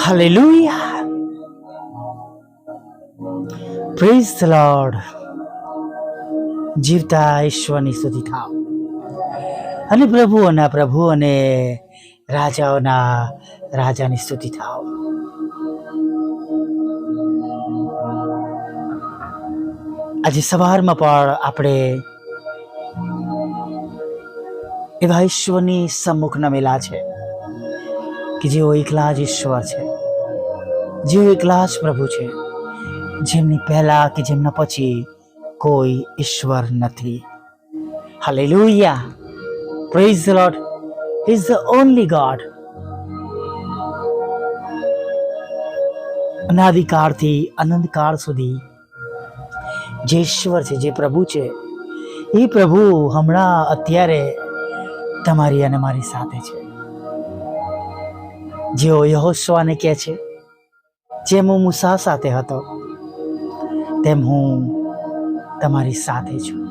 Hallelujah. Praise the Lord. જીવતા ઈશ્વરની સ્તુતિ થાવ અને પ્રભુઓના પ્રભુ અને રાજાઓના રાજાની સ્તુતિ થાવ આજે સવારમાં પણ આપણે એવા ઈશ્વરની સમ્મુખ નમેલા છે કે જેઓ એકલા જ ઈશ્વર છે જેઓ એકલા જ પ્રભુ છે. જેમની પહેલા કે જેમના પછી કોઈ ઈશ્વર નથી. Hallelujah praise the Lord is the only God અનાદિકાળથી અનંતકાળ સુધી જે ઈશ્વર છે, જે પ્રભુ છે, એ પ્રભુ હમણાં અત્યારે તમારી અને મારી સાથે છે. જેઓ યહોસ્વાને કહે છે જેમ હું મૂસા સાથે હતો, તેમ હું તમારી સાથે છું.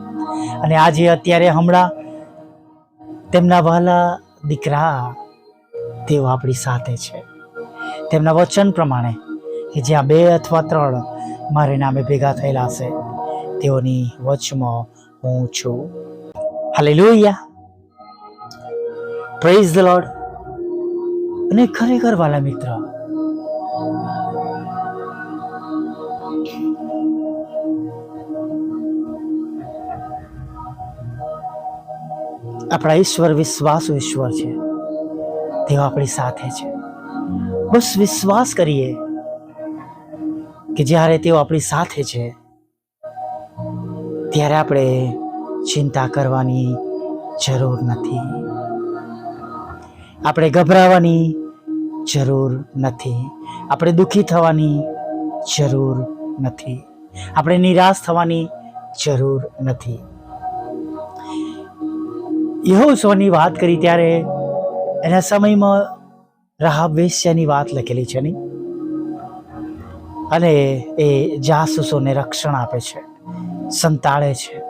અને આજે અત્યારે હમણાં તેમના વહાલા દીકરા તેઓ આપણી સાથે છે. તેમના વચન પ્રમાણે કે જ્યાં બે અથવા ત્રણ મારે નામે ભેગા થયેલા હશે, તેઓની વચમાં હું છું. હાલેલુયા. પ્રેઝ ધ લોર્ડ અને ખરેખર વાલા મિત્ર આપણા ઈશ્વર વિશ્વાસુ ઈશ્વર છે. તેઓ આપણી સાથે છે. બસ વિશ્વાસ કરીએ કે જ્યારે તેઓ આપણી સાથે છે, ત્યારે આપણે ચિંતા કરવાની જરૂર નથી. આપણે ગભરાવાની જરૂર નથી. આપણે દુઃખી થવાની જરૂર નથી. આપણે નિરાશ થવાની જરૂર નથી. યહોશવાની વાત કરી ત્યારે એના સમયમાં રાહબ વેશ્યાની વાત લખેલી છે નહીં અને એ જાસૂસોને રક્ષણ આપે છે, સંતાડે છે,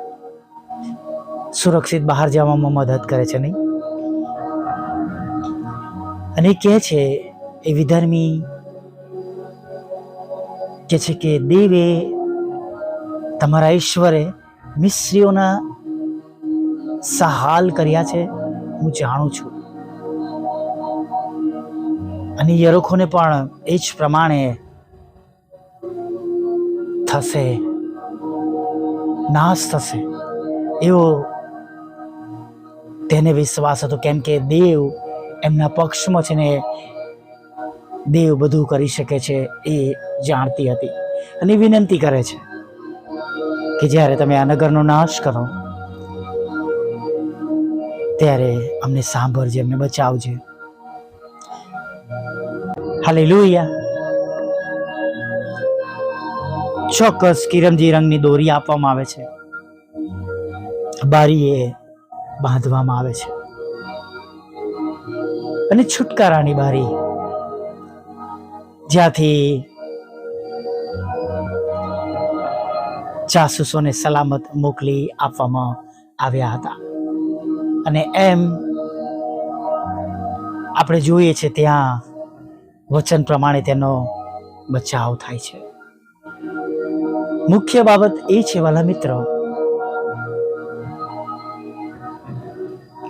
સુરક્ષિત બહાર જવામાં મદદ કરે છે નહીં અને કહે છે, એ વિધર્મી, કે છે કે દેવે તમારા ઈશ્વરે મિસ્ત્રીઓના સહાલ કર્યા છે, હું જાણું છું. અને યરોખોને પણ એ જ પ્રમાણે થશે, નાશ થશે, એવો તેને વિશ્વાસ હતો, કેમ કે દેવ એમના પક્ષમાં છે ને દેવ બધું કરી શકે છે એ જાણતી હતી. અને વિનંતી કરે છે કે જ્યારે તમે આ નગરનો નાશ કરો ત્યારે અમને સાંભળજે, અમને બચાવજે. હાલેલુયા. ચોક્કસ કિરમજી રંગની દોરી આપવામાં આવે છે. બારીએ બાંધવામાં આવે છે. અને છુટકારાની બારી. જ્યાંથી જાસૂસોને સલામત મોકલી આપવામાં આવ્યા હતા. અને એમ આપણે જોઈએ છે ત્યાં વચન પ્રમાણે તેનો બચાવ થાય છે. મુખ્ય બાબત એ છે, વાલા મિત્રો,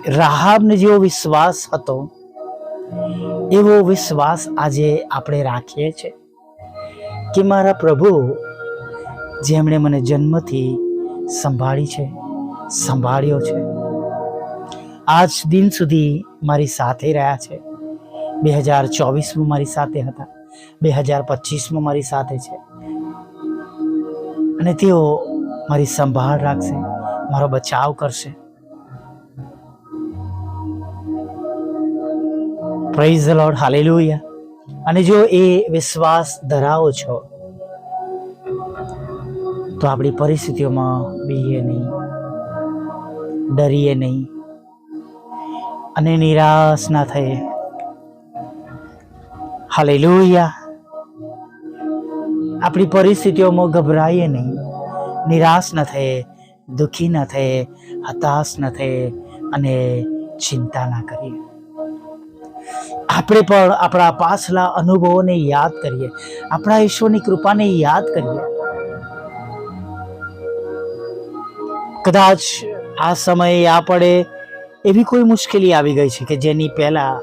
રાહાબને જેવો વિશ્વાસ હતો, એવો વિશ્વાસ આજે આપણે રાખીએ છીએ કે મારા પ્રભુ જેમણે મને જન્મથી સંભાળી છે, સંભાળ્યો છે. આજ દિન સુધી મારી સાથે રહ્યા છે. બે હજાર ચોવીસમાં મારી સાથે હતા. બે હજાર પચીસમાં મારી સાથે છે. અને તેઓ મારી સંભાળ રાખશે, મારો બચાવ કરશે. પ્રેઝ લોર્ડ હાલેલુયા અને જો એ વિશ્વાસ ધરાવો છો, તો આપણી પરિસ્થિતિઓમાં બીએ નહીં, ડરીએ નહીં અને નિરાશ ના થઈએ. હાલેલુયા. આપણી પરિસ્થિતિઓમાં ગભરાઈએ નહીં. નિરાશ ન થઈએ, દુઃખી ન થઈએ, હતાશ ન થઈએ અને ચિંતા ના કરીએ. આપણે પણ આપણા પાછલા અનુભવોને યાદ કરીએ. આપણા ઈશ્વરની કૃપાને યાદ કરીએ. કદાચ આ સમયે આપણે એવી કોઈ મુશ્કેલી આવી ગઈ છે કે જેની પહેલા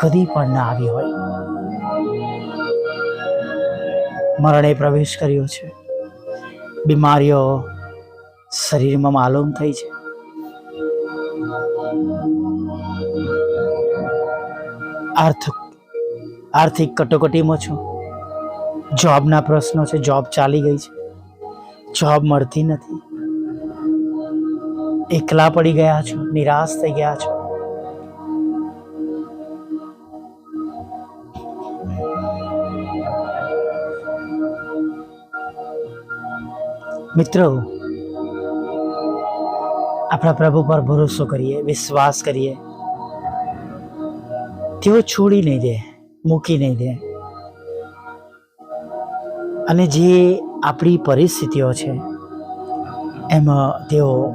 કદી પણ ના આવી હોય? મરણે પ્રવેશ કર્યો છે. બીમારીઓ શરીરમાં માલુમ થઈ છે. આર્થિક આર્થિક કટોકટીમાં છું. જોબના પ્રશ્નો છે, જોબ ચાલી ગઈ છે. જોબ મળતી નથી. એકલા પડી ગયા છો, નિરાશ થઈ ગયા છો. મિત્રો, આપણા પ્રભુ પર ભરોસો કરીએ, વિશ્વાસ કરીએ. તેઓ છોડી નહીં દે, મૂકી નહીં દે. અને જે આપણી પરિસ્થિતિઓ છે, એમાં તેઓ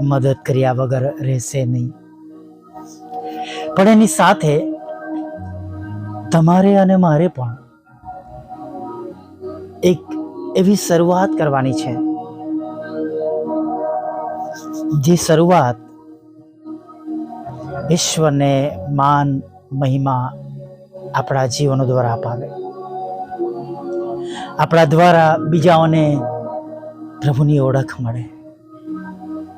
મદદ કર્યા વગર રહેશે નહીં. પણ એની સાથે તમારે અને મારે પણ એક એવી શરૂઆત કરવાની છે. જે શરૂઆત ઈશ્વરને માન, મહિમા આપણા જીવનો દ્વારા અપાવે. આપણા દ્વારા બીજાઓને પ્રભુની ઓળખ મળે.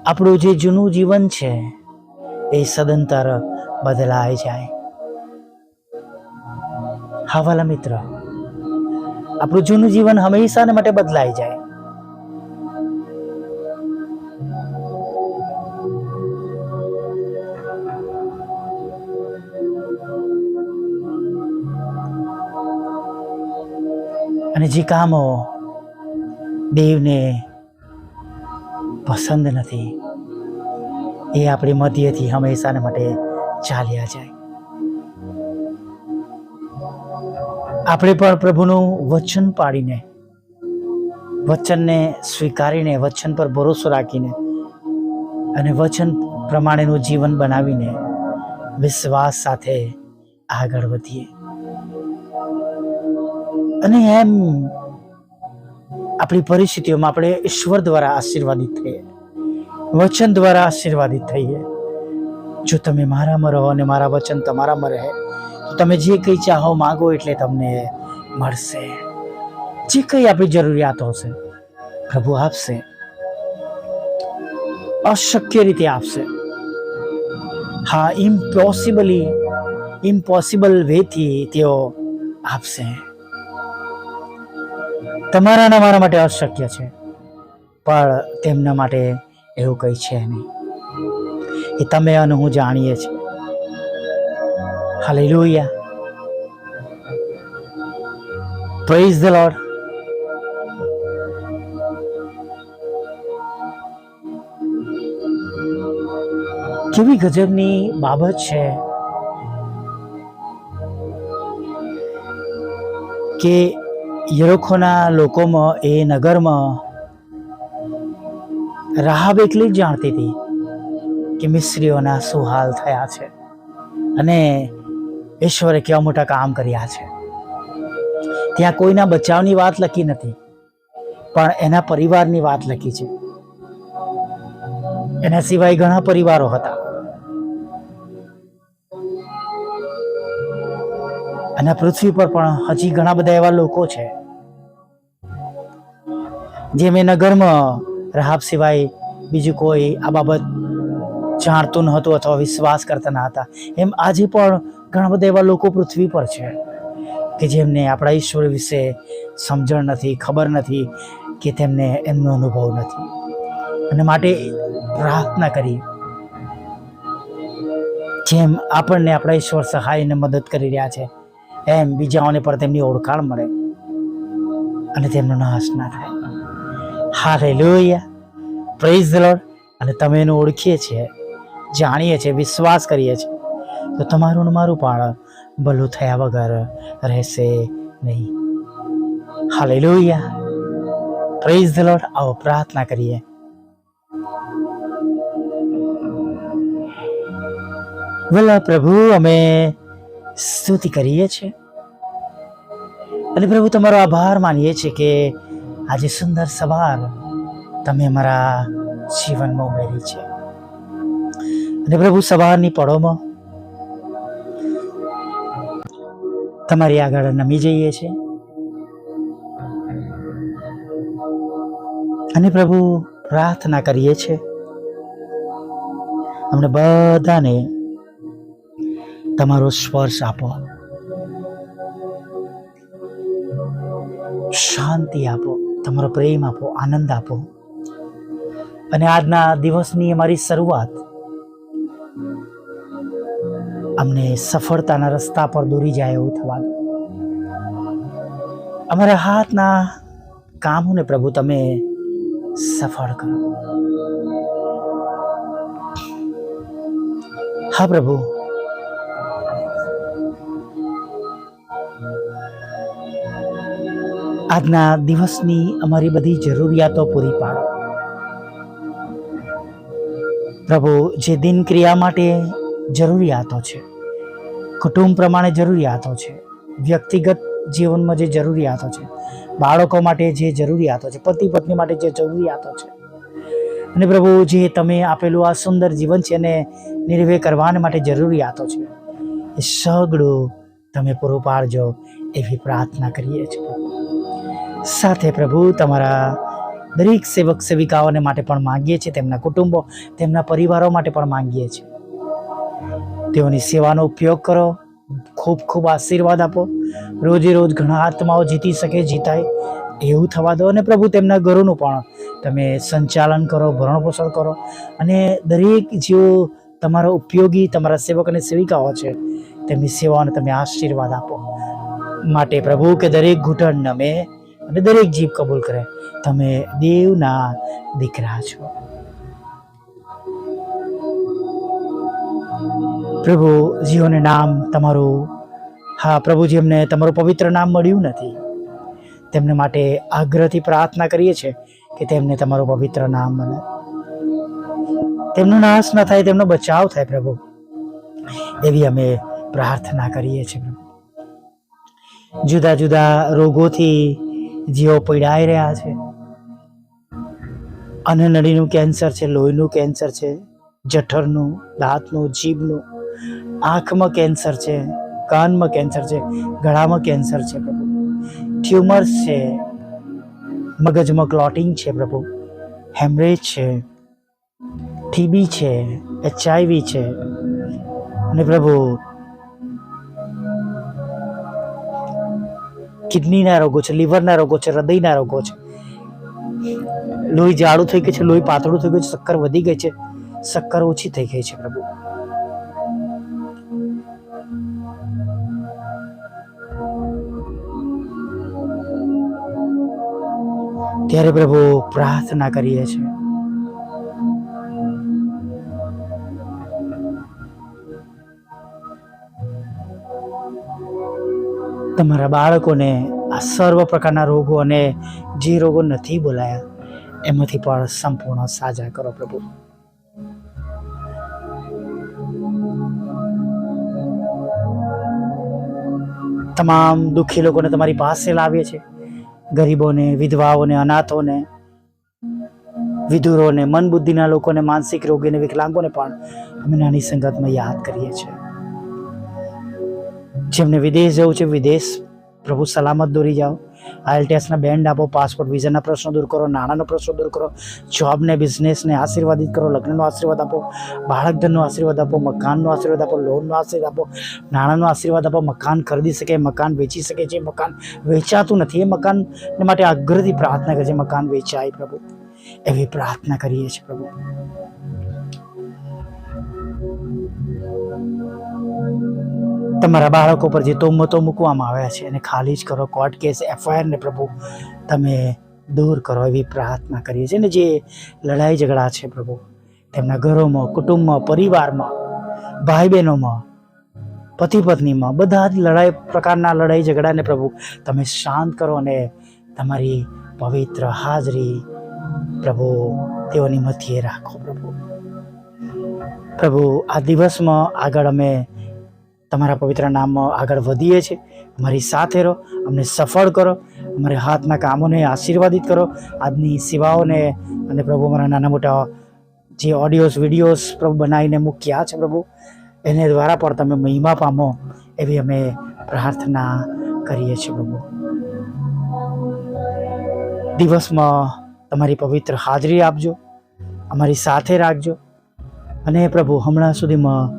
આપણું જે જૂનું જીવન છે, એ સદંતર બદલાઈ જાય. હાવાલા મિત્ર, આપણું જૂનું જીવન હંમેશાને માટે બદલાઈ જાય. અને જે કામો દેવને પસંદ નથી, એ આપણી મધ્યથી હંમેશાને માટે ચાલ્યા જાય. આપણે પણ પ્રભુનું વચન પાડીને વચનને સ્વીકારીને, વચન પર ભરોસો રાખીને અને વચન પ્રમાણેનું જીવન બનાવીને વિશ્વાસ સાથે આગળ વધીએ. અને એમ આપણી પરિસ્થિતિઓમાં આપણે ઈશ્વર દ્વારા આશીર્વાદિત થઈએ. વચન દ્વારા આશીર્વાદિત થઈએ. જો તમે મારામાં રહો અને મારા વચન તમારામાં રહે, તો તમે જે કંઈ ચાહો માગો એટલે તમને મળશે. જે કંઈ આપણી જરૂરિયાતો હશે, પ્રભુ આપશે. અશક્ય રીતે આપશે. હા ઇમ્પોસિબલી ઇમ્પોસિબલ વેથી તેઓ આપશે. તમારા અને મારા માટે અશક્ય છે. પણ તેમના માટે એવું કંઈ છે નહીં. એ તમે અને હું જાણીએ છીએ. હાલેલુયા. પ્રેઝ ધ લોર્ડ કેવી ગજબની બાબત છે કે યરોખોના લોકોમાં, એ નગરમાં રાહબ એટલી જ જાણતી હતી કે મિસ્ત્રીઓના શું હાલ થયા છે અને ઈશ્વરે કેવા મોટા કામ કર્યા છે. ત્યાં કોઈના બચાવની વાત લખી નથી, પણ એના પરિવારની વાત લખી છે. એના સિવાય ઘણા પરિવારો હતા. અને પૃથ્વી પર પણ હજી ઘણા બધા એવા લોકો છે. જેમ એ નગરમાં રાહબ સિવાય બીજું કોઈ આ બાબત જાણતું નહોતું અથવા વિશ્વાસ કરતા ન હતા. એમ આજે પણ ઘણા બધા એવા લોકો પૃથ્વી પર છે કે જેમને આપણા ઈશ્વર વિશે સમજણ નથી, ખબર નથી કે તેમને એમનો અનુભવ નથી. અને માટે પ્રાર્થના કરી જેમ આપણને આપણા ઈશ્વર સહાયને મદદ કરી રહ્યા છે. એમ બીજાઓને પણ તેમની ઓળખાણ મળે અને તેમનો નાશ ના થાય. હાલેલુયા. પ્રેઝ લોડ અને તમે એને ઓળખીએ છીએ, જાણીએ છીએ, વિશ્વાસ કરીએ છીએ. તો તમારું ને મારું પણ ભલું થયા વગર રહેશે નહીં. હાલેલુયા. પ્રેઝ ધ લોર્ડ આવો પ્રાર્થના કરીએ. વલ્લા પ્રભુ, અમે સ્તુતિ કરીએ છીએ. અને પ્રભુ, તમારો આભાર માનીએ છીએ કે આજે સુંદર સવાર તમે અમારા જીવનમાં ઉમેરી છે. અને પ્રભુ, સવારની પળોમાં તમારી આગળ નમી જઈએ છીએ. અને પ્રભુ, પ્રાર્થના કરીએ છીએ. અમને બધાને તમારો સ્પર્શ આપો. શાંતિ આપો, તમારો પ્રેમ આપો, આનંદ આપો. અને આજના દિવસની અમારી શરૂઆત અમને સફળતાના રસ્તા પર દોરી જાય એવું થવા દો. અમારા હાથના કામોને પ્રભુ તમે સફળ કરો. હા પ્રભુ આજના દિવસની અમારી બધી જરૂરિયાતો પૂરી પાડો. પ્રભુ, જે દિનક્રિયા માટે જરૂરિયાતો છે, કુટુંબ પ્રમાણે જરૂરિયાતો છે, વ્યક્તિગત જીવનમાં જે જરૂરિયાતો છે, બાળકો માટે જે જરૂરિયાતો છે, પતિ પત્ની માટે જે જરૂરિયાતો છે. અને પ્રભુ, જે તમે આપેલું આ સુંદર જીવન છે એને નિર્વેહ કરવાને માટે જરૂરિયાતો છે, એ સગડું તમે પૂરું પાડજો એવી પ્રાર્થના કરીએ છીએ. સાથે પ્રભુ તમારા દરેક સેવક સેવિકાઓને માટે પણ માંગીએ છીએ, તેમના કુટુંબો, તેમના પરિવારો માટે પણ માંગીએ છીએ. તેઓની સેવાનો ઉપયોગ કરો, ખૂબ ખૂબ આશીર્વાદ આપો. રોજે રોજ ઘણા આત્માઓ જીતી શકે, જીતાય, એવું થવા દો અને પ્રભુ તેમના ઘરોનું પણ તમે સંચાલન કરો, ભરણપોષણ કરો અને દરેક જેઓ તમારો ઉપયોગી, તમારા સેવક અને સેવિકાઓ છે, તેમની સેવાઓને તમે આશીર્વાદ આપો. માટે પ્રભુ કે દરેક ઘૂંટણ નમે અને દરેક જીભ કબૂલ કરે, તમે દેવના દીકરા છો. પ્રભુ, જીઓને નામ તમારું, હા પ્રભુજી અમને તમારું પવિત્ર નામ મળ્યું નથી. તેમને માટે આગ્રહથી પ્રાર્થના કરીએ છીએ કે તેમને તમારું પવિત્ર નામ મળે. તેમનો નાશ ન થાય, તેમનો બચાવ થાય, પ્રભુ. એવી અમે પ્રાર્થના કરીએ છીએ જુદા જુદા રોગોથી જેઓ પીડાઈ રહ્યા છે. અને નળીનું કેન્સર છે, લોહીનું કેન્સર છે, જઠરનું, દાંતનું, જીભનું, આંખમાં કેન્સર છે, કાનમાં કેન્સર છે, ગળામાં કેન્સર છે પ્રભુ. ટ્યુમર્સ છે, મગજમાં ક્લોટિંગ છે પ્રભુ. હેમરેજ છે, ટીબી છે, એચઆઈવી છે. અને પ્રભુ કિડનીના રોગો છે, લીવરના રોગો છે, હૃદયના રોગો છે. લોહી જાડું થઈ ગયું છે, લોહી પાતળું થઈ ગયું છે, શક્કર વધી ગઈ છે. શક્કર ઓછી થઈ ગઈ છે પ્રભુ. ત્યારે પ્રભુ પ્રાર્થના કરીએ છીએ. તમારા બાળકોને આ સર્વ પ્રકારના રોગો અને જે રોગો નથી બોલાયા, એમાંથી પણ સંપૂર્ણ સાજા કરો પ્રભુ. તમામ દુઃખી લોકોને તમારી પાસે લાવીએ છીએ. ગરીબોને, વિધવાઓને, અનાથોને, વિધુરોને મન બુદ્ધિના લોકોને, માનસિક રોગીને, વિકલાંગોને પણ અમે નાની સંગતમાં યાદ કરીએ છીએ. જેમને વિદેશ જવું છે, વિદેશ પ્રભુ સલામત દોરી જાઓ. આઈએલટીએસના બેન્ડ આપો પાસપોર્ટ વિઝાના પ્રશ્નો દૂર કરો, નાણાંનો પ્રશ્નો દૂર કરો જોબને બિઝનેસને આશીર્વાદિત કરો, લગ્નનો આશીર્વાદ આપો બાળક ધનનો આશીર્વાદ આપો, મકાનનો આશીર્વાદ આપો લોનનો આશીર્વાદ આપો, નાણાંનો આશીર્વાદ આપો, મકાન ખરીદી શકે, મકાન વેચી શકે છે, મકાન વેચાતું નથી, એ મકાન માટે અગ્રથી પ્રાર્થના કરે છે મકાન વેચાય પ્રભુ. એવી પ્રાર્થના કરીએ છીએ પ્રભુ. તમારા બાળકો પર જે તોમતો મૂકવામાં આવ્યા છે એને ખાલી જ કરો. કોર્ટ કેસ એફઆઈઆર ને પ્રભુ તમે દૂર કરો એવી પ્રાર્થના કરીએ છીએ. ને જે લડાઈ ઝઘડા છે પ્રભુ, તેમના ઘરોમાં, કુટુંબમાં, પરિવારમાં ભાઈ બહેનોમાં પતિ પત્નીમાં બધા જ લડાઈ પ્રકારના લડાઈ ઝઘડાને પ્રભુ તમે શાંત કરો અને તમારી પવિત્ર હાજરી પ્રભુ તેઓની મધ્યે રાખો પ્રભુ. પ્રભુ, આ દિવસમાં આગળ અમે તમારા પવિત્ર નામમાં આગળ વધીએ છીએ. અમારી સાથે રહો, અમને સફળ કરો, અમારે હાથના કામોને આશીર્વાદિત કરો. આજની સેવાઓને અને પ્રભુ અમારા નાના મોટા જે ઓડિયોઝ વિડીયોઝ પ્રભુ બનાવીને મૂક્યા છે પ્રભુ, એને દ્વારા પણ તમે મહિમા પામો એવી અમે પ્રાર્થના કરીએ છીએ પ્રભુ. દિવસમાં તમારી પવિત્ર હાજરી આપજો, અમારી સાથે રાખજો અને પ્રભુ હમણાં સુધીમાં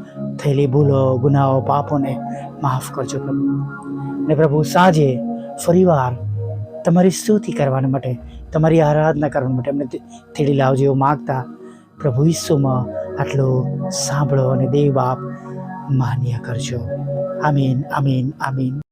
થયેલી ભૂલો, ગુનાઓ, પાપોને માફ કરજો પ્રભુ. અને પ્રભુ, સાંજે ફરીવાર તમારી સ્તુતિ કરવા માટે, તમારી આરાધના કરવા માટે અમને તેડી લાવજો એવું માગતા પ્રભુ ઈસુમાં આટલું સાંભળો અને દેવ બાપ માન્ય કરજો. આમીન આમીન આમીન.